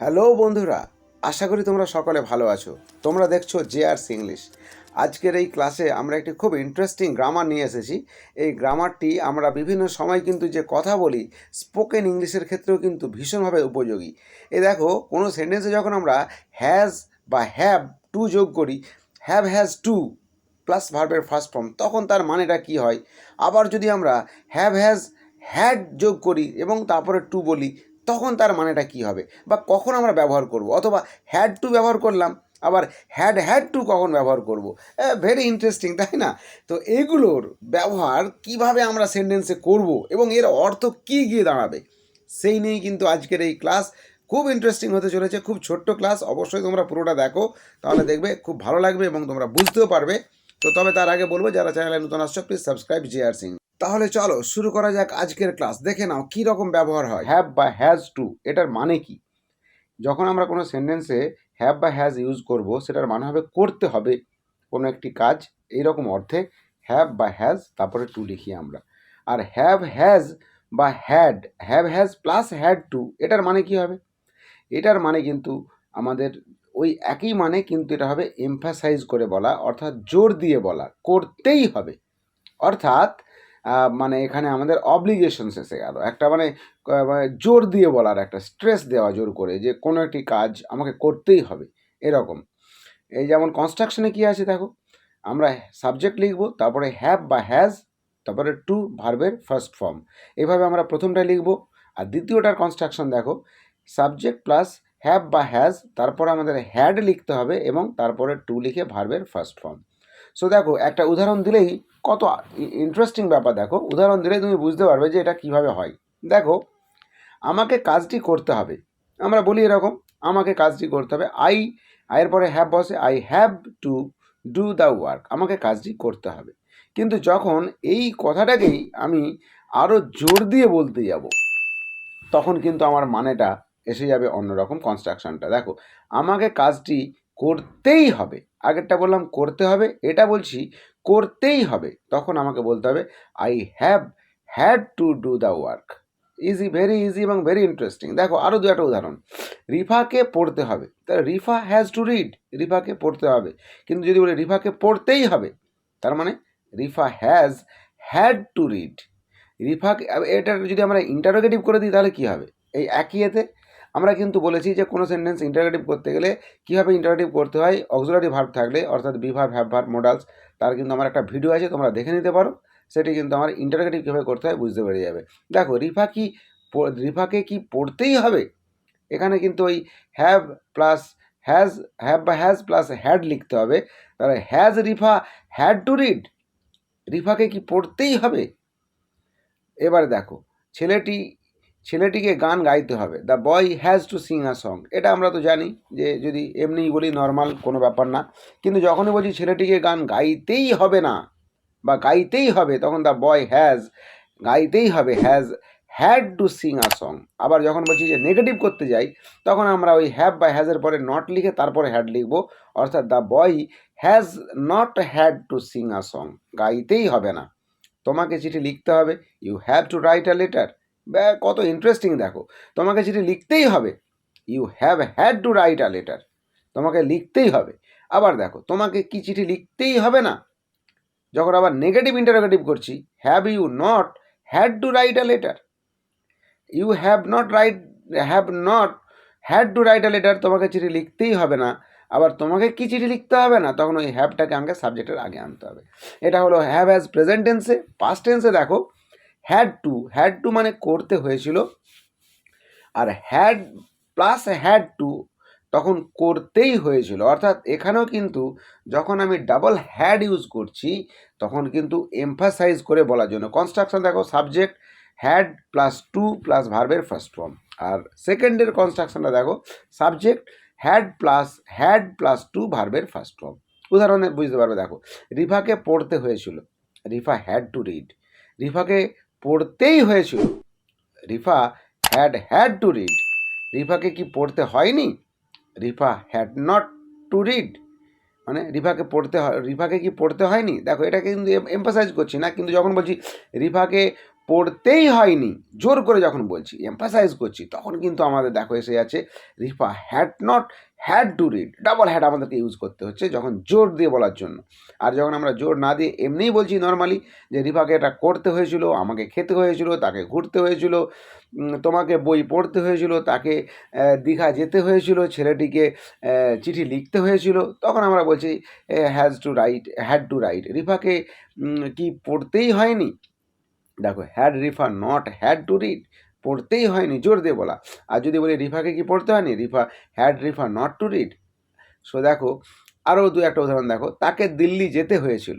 Hello বন্ধুরা, আশা করি তোমরা সকলে ভালো আছো। তোমরা দেখছ জে আর ইংলিশ। আজকের এই ক্লাসে আমরা একটি খুব ইন্টারেস্টিং গ্রামার নিয়ে এসেছি। এই গ্রামারটি আমরা বিভিন্ন সময় কিন্তু যে কথা বলি স্পোকেন ইংলিশের ক্ষেত্রেও কিন্তু ভীষণভাবে উপযোগী। এ দেখো, কোনো সেন্টেন্সে যখন আমরা হ্যাজ বা হ্যাভ টু যোগ করি হ্যাভ হ্যাজ টু প্লাস ভার্বের ফার্স্ট ফর্ম তখন তার মানেটা কি হয়? আবার যদি আমরা হ্যাভ হ্যাজ হ্যাড যোগ করি এবং তারপরে টু বলি তখন তার মানেটা কি হবে? বা কখন আমরা ব্যবহার করব? অথবা হ্যাড টু ব্যবহার করলাম, আবার হ্যাড হ্যাড টু কখন ব্যবহার করব? ভেরি ইন্টারেস্টিং তাই না? তো এগুলোর ব্যবহার কীভাবে আমরা সেন্টেন্সে করব এবং এর অর্থ কী গিয়ে দাঁড়াবে, সেই নিয়েই কিন্তু আজকের এই ক্লাস খুব ইন্টারেস্টিং হতে চলেছে, খুব ছোট্ট ক্লাস অবশ্যই তোমরা পুরোটা দেখো, তাহলে দেখবে খুব ভালো লাগবে এবং তোমরা বুঝতেও পারবে। তো তবে তার আগে বলব, যারা চ্যানেলে নতুন আসছো please subscribe J R Singh তাহলে চলো শুরু করা যাক আজকের ক্লাস দেখে নাও কী রকম ব্যবহার হয়। হ্যাভ বা হ্যাজ টু এটার মানে কি? যখন আমরা কোনো সেন্টেন্সে হ্যাভ বা হ্যাজ ইউজ করব, সেটার মানে হবে করতে হবে কোনো একটি কাজ। এই রকম অর্থে হ্যাভ বা হ্যাজ তারপরে টু লিখি আমরা। আর হ্যাভ হ্যাজ বা had have has plus had to এটার মানে কি হবে? এটার মানে কিন্তু আমাদের ওই একই মানে কিন্তু এটা হবে এমফাসাইজ করে বলা, অর্থাৎ জোর দিয়ে বলা, করতেই হবে। অর্থাৎ মানে এখানে আমাদের অব্লিগেশনস এসে গেল। একটা মানে মানে জোর দিয়ে বলার, একটা স্ট্রেস দেওয়া জোর করে যে কোনো একটি কাজ আমাকে করতেই হবে, এরকম। এই যেমন কনস্ট্রাকশনে কি আছে দেখো, আমরা সাবজেক্ট লিখব, তারপরে হ্যাভ বা হ্যাজ তারপরে টু ভার্বের ফার্স্ট ফর্ম এভাবে আমরা প্রথমটা লিখব, আর দ্বিতীয়টার কনস্ট্রাকশন দেখো সাবজেক্ট প্লাস হ্যাভ বা হ্যাজ তারপরে আমাদের হ্যাড লিখতে হবে এবং তারপরে টু লিখে ভার্বের ফার্স্ট ফর্ম সো দেখো, একটা উদাহরণ দিলেই কত ইন্টারেস্টিং ব্যাপার, দেখো। উদাহরণ দিলে তুমি বুঝতে পারবে যে এটা কীভাবে হয়। দেখো, আমাকে কাজটি করতে হবে। আমরা বলি এরকম, আমাকে কাজটি করতে হবে। আই আয়ের পরে হ্যাভ বসে I have to do the work আমাকে কাজটি করতে হবে। কিন্তু যখন এই কথাটাকেই আমি আরও জোর দিয়ে বলতে যাব, তখন কিন্তু আমার মানেটা এসে যাবে অন্যরকম কনস্ট্রাকশনটা দেখো, আমাকে কাজটি করতেই হবে। আগেরটা বললাম করতে হবে, এটা বলছি করতেই হবে। তখন আমাকে বলতে হবে I have had to do the work easy very easy এবং ভেরি ইন্টারেস্টিং দেখো আরও দু একটা উদাহরণ। রিফাকে পড়তে হবে। তাহলে রিফা হ্যাজ টু রিড রিফাকে পড়তে হবে। কিন্তু যদি বলি রিফাকে পড়তেই হবে, তার মানে Rifa has had to read রিফাকে এটা যদি আমরা ইন্টারোগেটিভ করে দিই, তাহলে কী হবে? এই একই এতে আমরা কিন্তু বলেছি যে কোনো সেন্টেন্স ইন্টারোগেটিভ করতে গেলে কীভাবে ইন্টারোগেটিভ করতে হয়? অক্সিলারি ভার্ব থাকলে, অর্থাৎ বিভার হ্যাভ ভার্ব মোডালস তার কিন্তু আমার একটা ভিডিও আছে, তোমরা দেখে নিতে পারো। সেটি কিন্তু আমার ইন্টারোগেটিভ কীভাবে করতে হয় বুঝতে পেরে যাবে। দেখো, রিফা কি রিফাকে কি পড়তেই হবে? এখানে কিন্তু ওই হ্যাভ প্লাস হ্যাজ হ্যাভ বা হ্যাজ প্লাস হ্যাড লিখতে হবে। তাহলে has Rifa had to read রিফাকে কি পড়তেই হবে? এবার দেখো, ছেলেটি ছেলেটিকে গান গাইতে হবে। The boy has to sing a song এটা আমরা তো জানি যে যদি এমনিই বলি নর্মাল কোনো ব্যাপার না। কিন্তু যখনই বলছি ছেলেটিকে গান গাইতেই হবে না, বা গাইতেই হবে, তখন দ্য বয় হ্যাজ গাইতেই হবে has had to sing a song আবার যখন বলছি যে নেগেটিভ করতে যাই, তখন আমরা ওই হ্যাভ বা হ্যাজের পরে নট লিখে তারপরে হ্যাড লিখব। অর্থাৎ the boy has not had to sing a song গাইতেই হবে না। তোমাকে চিঠি লিখতে হবে। You have to write a letter কত ইন্টারেস্টিং দেখো। তোমাকে চিঠি লিখতেই হবে। You have had to write a letter তোমাকে লিখতেই হবে। আবার দেখো, তোমাকে কি চিঠি লিখতেই হবে না? যখন আবার নেগেটিভ ইন্টারোগেটিভ করছি have you not had to write a letter you have not write have not had to write a letter তোমাকে চিঠি লিখতেই হবে না। আবার তোমাকে কি চিঠি লিখতে হবে না? তখন ওই হ্যাভটাকে আমাকে সাবজেক্টের আগে আনতে হবে। এটা হলো হ্যাভ অ্যাজ প্রেজেন্ট টেন্সে পাস্ট টেন্সে দেখো হ্যাড টু হ্যাড টু মানে করতে হয়েছিল। আর হ্যাড প্লাস হ্যাড টু তখন করতেই হয়েছিল। অর্থাৎ এখানেও কিন্তু যখন আমি ডাবল হ্যাড ইউজ করছি, তখন কিন্তু এমফাসাইজ করে বলার জন্য। কনস্ট্রাকশন দেখো subject had plus to plus ভার্বের ফার্স্ট ফর্ম আর সেকেন্ডের কনস্ট্রাকশনটা দেখো subject had plus had plus to ভার্বের ফার্স্ট ফর্ম উদাহরণে বুঝতে পারবে দেখো, রিফাকে পড়তে হয়েছিল। রিফা হ্যাড টু রিড রিফাকে পড়তেই হয়েছিল। Rifa had had to read রিফাকে কি পড়তে হয়নি? Rifa had not to read মানে রিফাকে পড়তে হয় রিফাকে কি পড়তে হয়নি? দেখো এটাকে কিন্তু এম্পাসাইজ করছি না, কিন্তু যখন বলছি রিফাকে পড়তেই হয়নি। জোর করে যখন বলছি এমফাসাইজ করছি, তখন কিন্তু আমাদের দেখো এসে যাচ্ছে, Rifa had not had to read double had আমাদেরকে ইউজ করতে হচ্ছে যখন জোর দিয়ে বলার জন্য। আর যখন আমরা জোর না দিয়ে এমনিই বলছি নর্মালি যে রিফাকে এটা করতে হয়েছিল, আমাকে খেতে হয়েছিল, তাকে ঘুরতে হয়েছিল তোমাকে বই পড়তে হয়েছিল, তাকে দীঘা যেতে হয়েছিল, ছেলেটিকে চিঠি লিখতে হয়েছিল, তখন আমরা বলছি has to write had to write রিফাকে কি পড়তেই হয়নি? দেখো had Rifa not had to read পড়তেই হয়নি, জোর দিয়ে বলা। আর যদি বলি, রিফাকে কি পড়তে হয়নি? Rifa had Rifa not to read so দেখো আরও দু একটা উদাহরণ দেখো। তাকে দিল্লি যেতে হয়েছিল।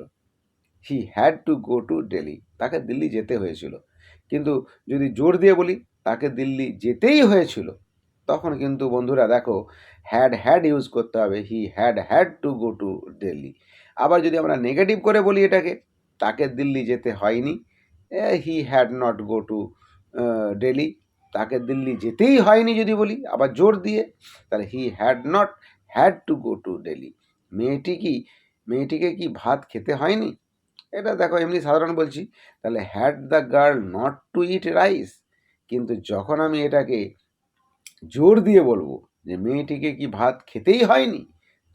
He had to go to Delhi তাকে দিল্লি যেতে হয়েছিল। কিন্তু যদি জোর দিয়ে বলি, তাকে দিল্লি যেতেই হয়েছিল, তখন কিন্তু বন্ধুরা দেখো হ্যাড হ্যাড ইউজ করতে হবে। He had had to go to Delhi আবার যদি আমরা নেগেটিভ করে বলি এটাকে, তাকে দিল্লি যেতে হয়নি। He had not go to Delhi তাকে দিল্লি যেতেই হয়নি যদি বলি, আবার জোর দিয়ে, তাহলে he had not had to go to Delhi মেয়েটি কি, মেয়েটিকে কি ভাত খেতে হয়নি? এটা দেখো, এমনি সাধারণ বলছি। তাহলে had the girl not to eat rice কিন্তু যখন আমি এটাকে জোর দিয়ে বলব যে মেয়েটিকে কি ভাত খেতেই হয়নি,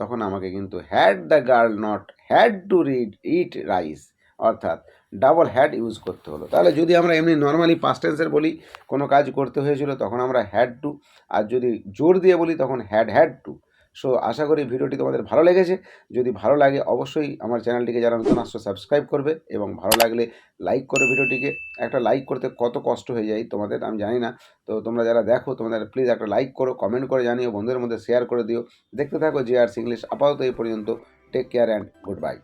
তখন আমাকে কিন্তু had the girl not had to read eat rice অর্থাৎ ডাবল হ্যাড ইউজ করতে হলো। তাহলে যদি আমরা এমনি নর্মালি পাস্ট টেন্সের বলি, কোনো কাজ করতে হয়েছিল তখন আমরা হ্যাড টু আর যদি জোর দিয়ে বলি তখন হ্যাড হ্যাড টু সো আশা করি ভিডিওটি তোমাদের ভালো লেগেছে। যদি ভালো লাগে অবশ্যই আমার চ্যানেলটিকে যারা নতুন আসছো সাবস্ক্রাইব করবে, এবং ভালো লাগলে লাইক করো ভিডিওটিকে। একটা লাইক করতে কত কষ্ট হয়ে যায় তোমাদের আমি জানি না। তো তোমরা যারা দেখো, তোমাদের প্লিজ একটা লাইক করো কমেন্ট করে জানিও, বন্ধুদের মধ্যে শেয়ার করে দিও। দেখতে থাকো জে আর ইংলিশ আপাতত এই পর্যন্ত। Take care and goodbye